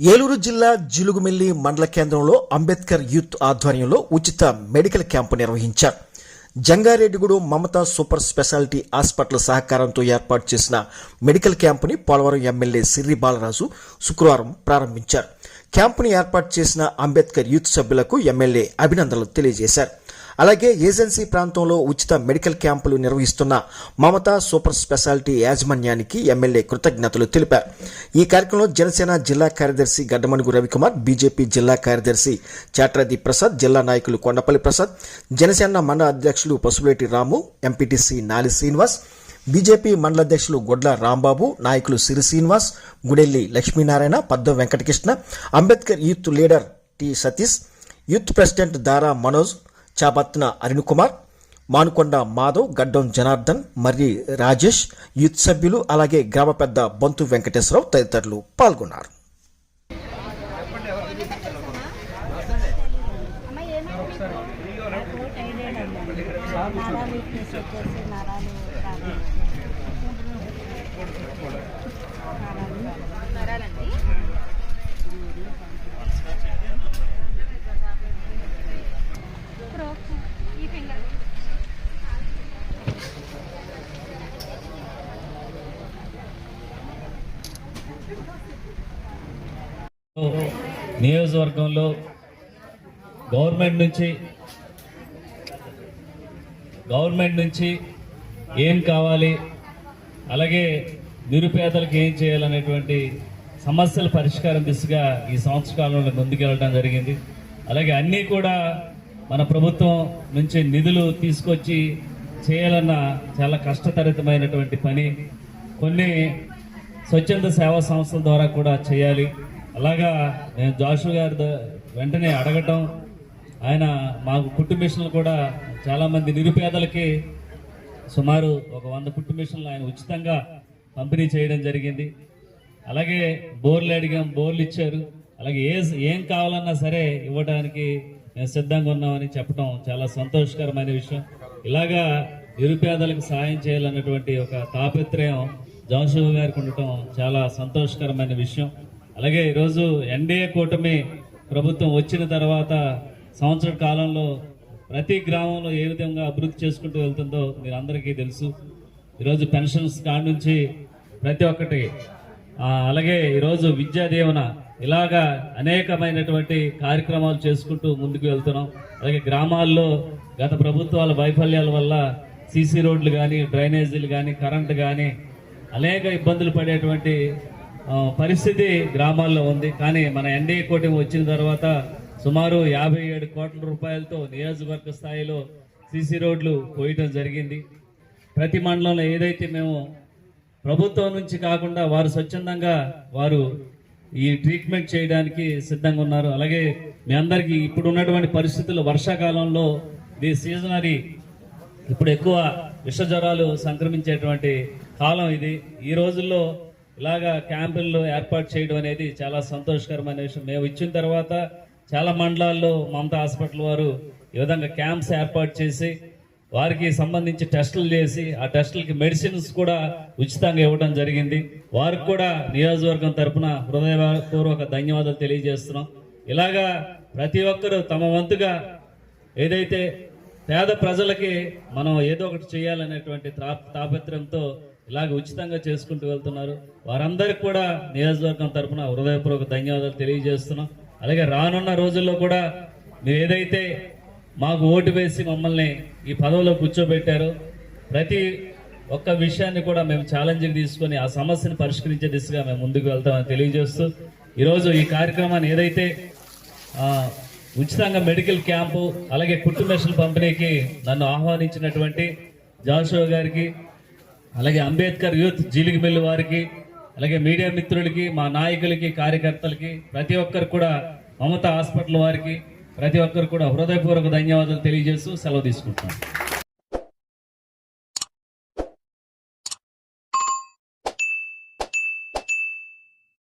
ఏలూరు జిల్లా జిలుగుమిల్లి మండల కేంద్రంలో అంబేద్కర్ యూత్ ఆధ్వర్యంలో ఉచిత మెడికల్ క్యాంపు నిర్వహించారు. Jangareddygudem Mamata super specialty hospital సహకారంతో ఏర్పాటు చేసిన మెడికల్ క్యాంపుని పోలవరం ఎమ్మెల్యే సిర్రి బాలరాజు శుక్రవారం ప్రారంభించారు. క్యాంపుని ఏర్పాటు చేసిన అంబేద్కర్ యూత్ సభ్యులకు ఎమ్మెల్యే అభినందనలు తెలియజేశారు. అలాగే ఏజెన్సీ ప్రాంతంలో ఉచిత మెడికల్ క్యాంపులు నిర్వహిస్తున్న మమతా సూపర్ స్పెషాలిటీ యాజమాన్యానికి ఎమ్మెల్యే కృతజ్ఞతలు తెలిపారు. ఈ కార్యక్రమంలో జనసేన జిల్లా కార్యదర్శి గడ్డమణుగు రవికుమార్ బీజేపీ జిల్లా కార్యదర్శి చాట్రది ప్రసాద్ జిల్లా నాయకులు కొండపల్లి ప్రసాద్ జనసేన మండల అధ్యక్షులు పసుపులేటి రాము ఎంపీటీసీ నాలి శ్రీనివాస్ బీజేపీ మండల అధ్యక్షులు గొడ్ల రాంబాబు నాయకులు Siri Srinivas Gudelli Lakshminarayana Padma Venkatakrishna Ambedkar youth leader T Satish youth president Dara Manoj Chabatna Arun Kumar Manukonda Madhav Gaddam Janardhan Marri Rajesh youth సభ్యులు అలాగే గ్రామ పెద్ద బంతు వెంకటేశ్వరరావు తదితరులు పాల్గొన్నారు. అమ్మ నియోజకవర్గంలో గవర్నమెంట్ నుంచి గవర్నమెంట్ నుంచి ఏం కావాలి అలాగే నిరుపేదలకు ఏం చేయాలనేటువంటి సమస్యల పరిష్కారం దిశగా ఈ సంవత్సర కాలంలో ముందుకెళ్ళడం జరిగింది. అలాగే అన్నీ కూడా మన ప్రభుత్వం నుంచి నిధులు తీసుకొచ్చి చేయాలన్న చాలా కష్టతరితమైనటువంటి పని. కొన్ని స్వచ్ఛంద సేవా సంస్థల ద్వారా కూడా చేయాలి. అలాగా నేను జాషు గారి వెంటనే అడగటం ఆయన మాకు కుట్టు మిషన్లు కూడా చాలామంది నిరుపేదలకి సుమారు ఒక వంద కుట్టు మిషన్లు ఆయన ఉచితంగా పంపిణీ చేయడం జరిగింది. అలాగే బోర్లు అడిగాం బోర్లు ఇచ్చారు. అలాగే ఏ ఏం కావాలన్నా సరే ఇవ్వడానికి మేము సిద్ధంగా ఉన్నామని చెప్పడం చాలా సంతోషకరమైన విషయం. ఇలాగా నిరుపేదలకు సాయం చేయాలన్నటువంటి ఒక తాపత్రయం జోషువు గారికి ఉండటం చాలా సంతోషకరమైన విషయం. అలాగే ఈరోజు ఎన్డీఏ కూటమి ప్రభుత్వం వచ్చిన తర్వాత సంవత్సర కాలంలో ప్రతి గ్రామంలో ఏ విధంగా అభివృద్ధి చేసుకుంటూ వెళ్తుందో మీరు అందరికీ తెలుసు. ఈరోజు పెన్షన్స్ కాడ నుంచి ప్రతి ఒక్కటి అలాగే ఈరోజు విద్యా దీవెన ఇలాగా అనేకమైనటువంటి కార్యక్రమాలు చేసుకుంటూ ముందుకు వెళ్తున్నాం. అలాగే గ్రామాల్లో గత ప్రభుత్వాల వైఫల్యాల వల్ల సీసీ రోడ్లు కానీ డ్రైనేజీలు కానీ కరెంటు కానీ అనేక ఇబ్బందులు పడేటువంటి పరిస్థితి గ్రామాల్లో ఉంది. కానీ మన ఎన్డీఏ కూటమి వచ్చిన తర్వాత సుమారు యాభై ఏడు కోట్ల రూపాయలతో నియోజకవర్గ స్థాయిలో సీసీ రోడ్లు పోయటం జరిగింది. ప్రతి మండలంలో ఏదైతే మేము ప్రభుత్వం నుంచి కాకుండా వారు స్వచ్ఛందంగా వారు ఈ ట్రీట్మెంట్ చేయడానికి సిద్ధంగా ఉన్నారు. అలాగే మీ అందరికీ ఇప్పుడు ఉన్నటువంటి పరిస్థితుల్లో వర్షాకాలంలో ఇది సీజనరీ ఇప్పుడు ఎక్కువ విష జ్వరాలు సంక్రమించేటువంటి కాలం ఇది. ఈ రోజుల్లో ఇలాగా క్యాంపులు ఏర్పాటు చేయడం అనేది చాలా సంతోషకరమైన విషయం. మేము ఇచ్చిన తర్వాత చాలా మండలాల్లో మమతా హాస్పిటల్ వారు ఈ విధంగా క్యాంప్స్ ఏర్పాటు చేసి వారికి సంబంధించి టెస్టులు చేసి ఆ టెస్టులకి మెడిసిన్స్ కూడా ఉచితంగా ఇవ్వడం జరిగింది. వారికి కూడా నియోజకవర్గం తరపున హృదయపూర్వక ధన్యవాదాలు తెలియజేస్తున్నాం. ఇలాగా ప్రతి ఒక్కరూ తమ వంతుగా ఏదైతే పేద ప్రజలకి మనం ఏదో ఒకటి చేయాలనేటువంటి తాపత్రయంతో ఇలాగ ఉచితంగా చేసుకుంటూ వెళ్తున్నారు. వారందరికి కూడా నియోజకవర్గం తరపున హృదయపూర్వక ధన్యవాదాలు తెలియజేస్తున్నాం. అలాగే రానున్న రోజుల్లో కూడా మీరు ఏదైతే మాకు ఓటు వేసి మమ్మల్ని ఈ పదవిలో కూర్చోబెట్టారో ప్రతి ఒక్క విషయాన్ని కూడా మేము ఛాలెంజ్కి తీసుకొని ఆ సమస్యను పరిష్కరించే దిశగా మేము ముందుకు వెళ్తామని తెలియజేస్తూ ఈరోజు ఈ కార్యక్రమాన్ని ఏదైతే ఉచితంగా మెడికల్ క్యాంపు అలాగే కుట్టు పంపిణీకి నన్ను ఆహ్వానించినటువంటి జాషువా గారికి అలాగే అంబేద్కర్ యూత్ జీలిగిమిల్లి వారికి అలాగే మీడియా మిత్రులకి మా నాయకులకి కార్యకర్తలకి ప్రతి ఒక్కరు కూడా మమతా హాస్పిటల్ వారికి ప్రతి ఒక్కరు కూడా హృదయపూర్వక ధన్యవాదాలు తెలియజేస్తూ సెలవు తీసుకుంటున్నాను.